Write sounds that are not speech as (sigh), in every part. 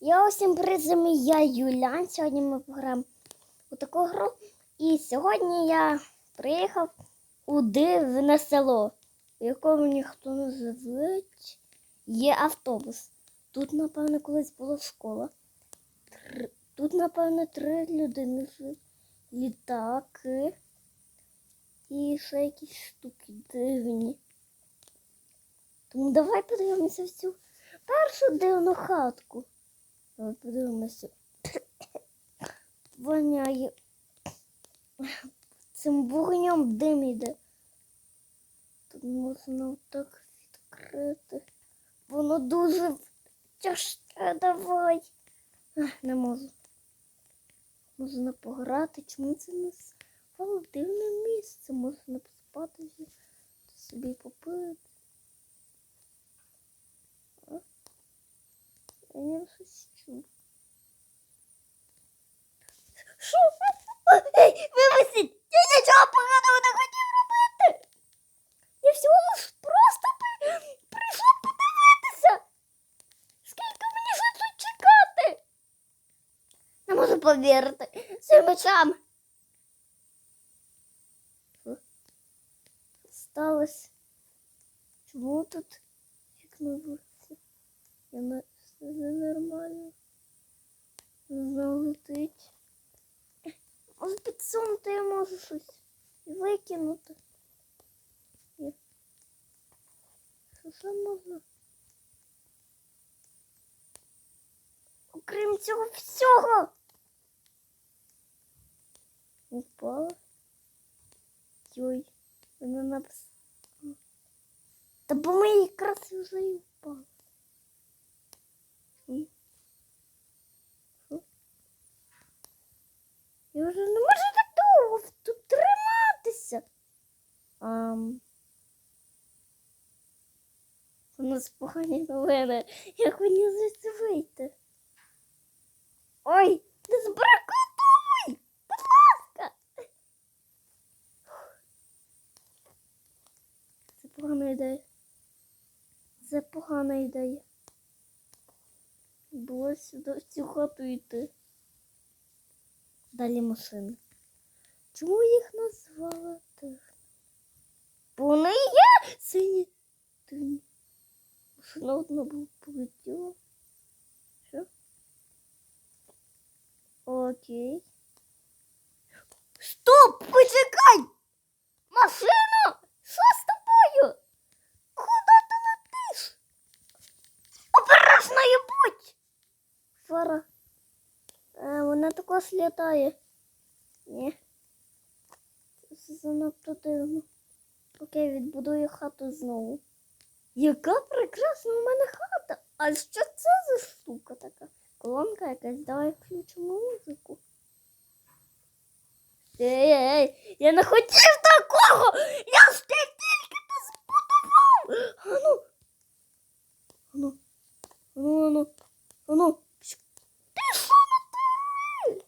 Я усім приземі, я Юлян. Сьогодні ми пограємо у таку гру. І сьогодні я приїхав у дивне село, в якому ніхто не живе. Є автобус. Тут, напевно, колись була школа. Тр- Тут, напевно, три людини живуть. Літаки. І ще якісь штуки дивні. Тому давай подивимося в цю першу дивну хатку. Подивимося. (coughs) Воняє. Цим вогнем дим іде. Тут можна так відкрити. Воно дуже тяжке, давай. Не можу. Можна пограти. Чому це не дивне місце? Можна поспати собі попити. А? Я не щось чую. Що? Ей, я нічого поганого не хотів робити. Я всього лиш просто при- прийшов подивитися. Скільки мені ще тут чекати? Не можу повірити. Цим. Що сталося? Чому тут вікно виходить? Я не все ненормально. Знову летить. Може підсунути я можу щось і викинути. Є. Що ще можна? Окрім цього всього. Упала. Йой, вона написала. Та бо ми якраз вже і впали. М. Що? Я вже не можу так довго тут триматися. Ам. У нас погані новини. Як мені звідси вийти? Ой, не збракотуй! Будь ласка! Це погана ідея. Це погана ідея. Було сюди в цю хату йти. Далі машини. Чому їх назвали так? Бо вони є сині. тині. машина одна була полетіла. Що? Окей. Стоп! Почекай! Машина! Що з тобою? Куди ти летиш? Обережною будь! Фара. Е, також літає. Ні. Це занадто дивно. Окей, відбудую хату знову. Яка прекрасна у мене хата! А що це за штука така? Колонка якась, давай включимо музику. Ей, ей, я не хотів такого! Я ж тільки то збудував! Ану. Ану. Ану, ану. Ану. Ти що натворив?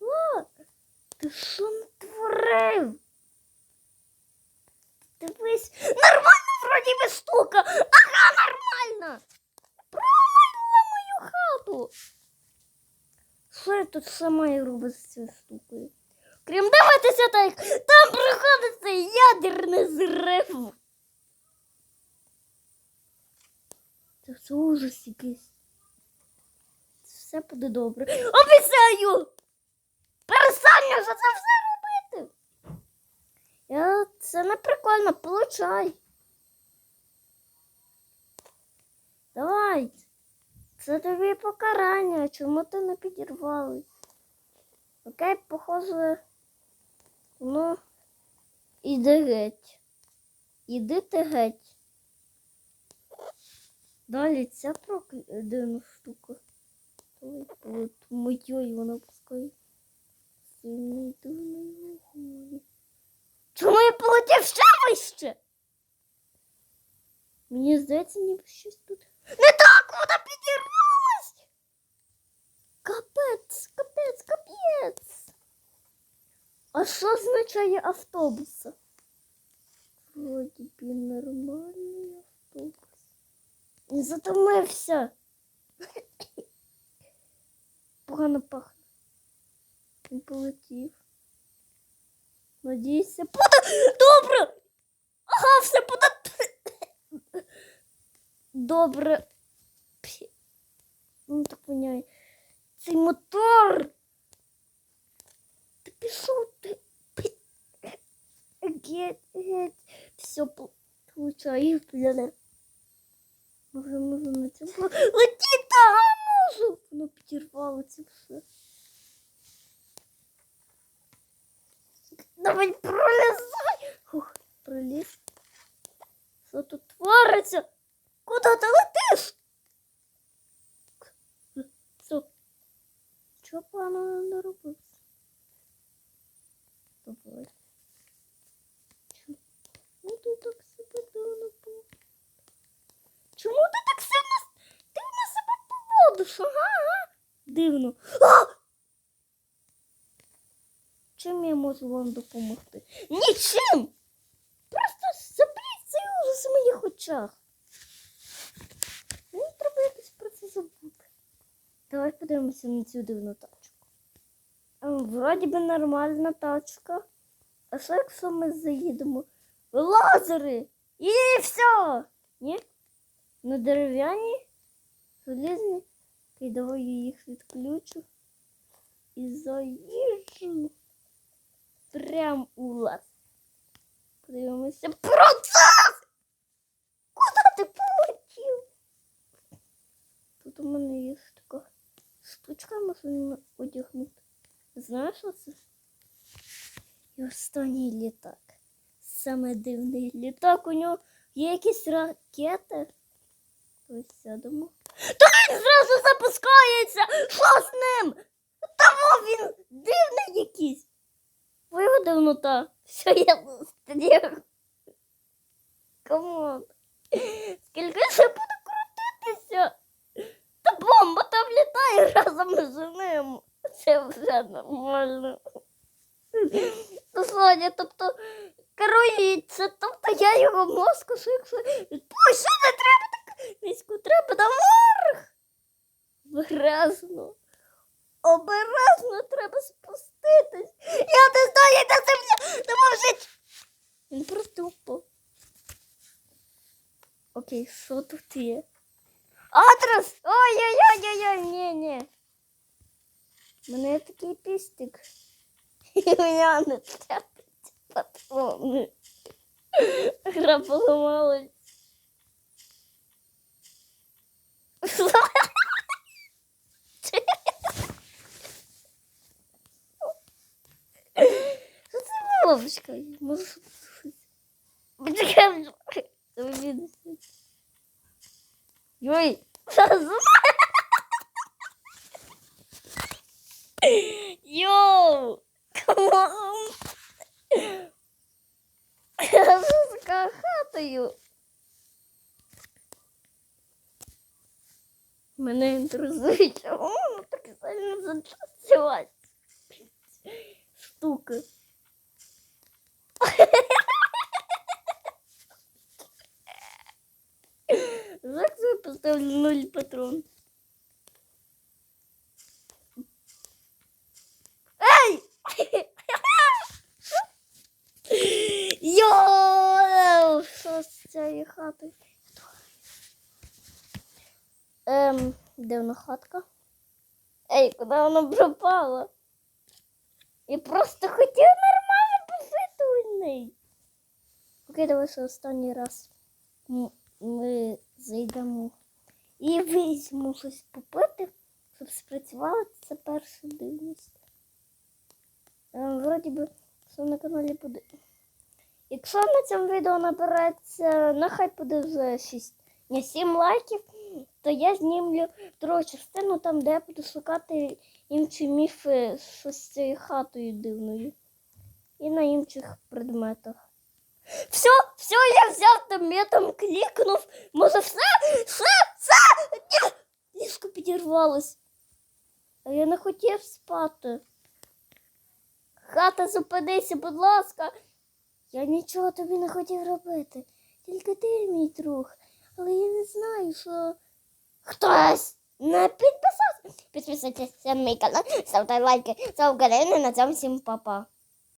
Ла, ти що натворив? Дивись, нормально вроді би штука. Ага, нормально. Промила мою хату. Що я тут сама і роблю з цією штукою? Крім дивитися так, там приходиться ядерний зрив. Це все ужас якийсь. Все буде добре. Обіцяю! Перестань вже це все робити. Я... Це не прикольно, получай. Давай. Це тобі покарання. Чому ти не підірвалась? Окей, похоже. Ну, іди геть. Іди ти геть. Далі ця прокляна штука. От моєю вона пускає. Чому я полетів ще вище? Мені здається, ніби щось тут. Не так вона підірвалась! Капець, капець, капець. А що означає автобуса? Вроді б нормальний автобус. Не затомився. погано пахне. Він полетів. Надійся. Пуда... Добре! Ага, все пуда... Добре. Ну так воняє. Цей мотор. Пішов, ти. Геть. Все получаю, блядь. Може, можу на цьому летіти, а можу. Воно підірвало це все. Давай пролізай. Ух, проліз. Що тут твориться? Куди ти летиш? Стоп. Чого погано не робив? Давай. Чому ти так себе дивно пов- Чому ти так сильно дивно себе поводиш? Ага, ага. Дивно. А! Чим я можу вам допомогти? Нічим! Просто заберіть ужас у моїх очах. Мені треба якось про це забути. Давай подивимося на цю. А, Вроді би нормальна тачка. А що якщо ми заїдемо лазери? І все! Ні? На дерев'яні, залізні. Окей, давай я їх відключу. І заїжджу. Прям у лаз. Подивимося процес! Куди ти полетів? Тут у мене є така штучка, можна одягнути. Знаєш що це? І останній літак. Саме дивний літак. У нього є якісь ракети. Ось сядемо. Та він зразу запускається! Що з ним? Тому він дивний якийсь. Виводи внута. Все, я застріг. Камон. Скільки ще буду крутитися? Та бомба там літає разом з ним. Це вже нормально. Соня, тобто керується, тобто я його мозку. Ой, що не треба так низько, треба наверх. Обережно. Обережно треба спуститись. Я не знаю, де земля допоможіть. Він просто упав. Окей, що тут є? Адрес! Ой-ой-ой-ой-ой, ні-ні. У мене є такий пістик. І мене не трапить патрони. Гра поламалась. Що це бабочка? Може, Почекай, завидуйся. Йоу, камон. Я з хатою. Мене інтересує, чому воно так сильно зачастилась. Штука. Зараз я нуль патрон. Йоу! Що з цією хатою? Ем, де вона хатка? Ей, куди вона пропала? Я просто хотів нормально пожити у неї. Окей, давай останній раз ми зайдемо і візьмемо щось попити, щоб спрацювала ця перша дивність. Ем, вроді би, що на каналі буде. Якщо на цьому відео набереться, нехай буде вже 6, не 7 лайків, то я знімлю другу частину там, де я буду шукати інші міфи з цією хатою дивною. І на інших предметах. Все, все, я взяв там метом, клікнув. Може все? Все, все! Ні! Ліжко підірвалось. А я не хотів спати. Хата, зупинися, будь ласка. Я нічого тобі не хотів робити. Тільки ти, мій друг. Але я не знаю, що хтось не підписався Підписуйтесь на мій канал, ставте лайки ставте. На цьому всім па-па.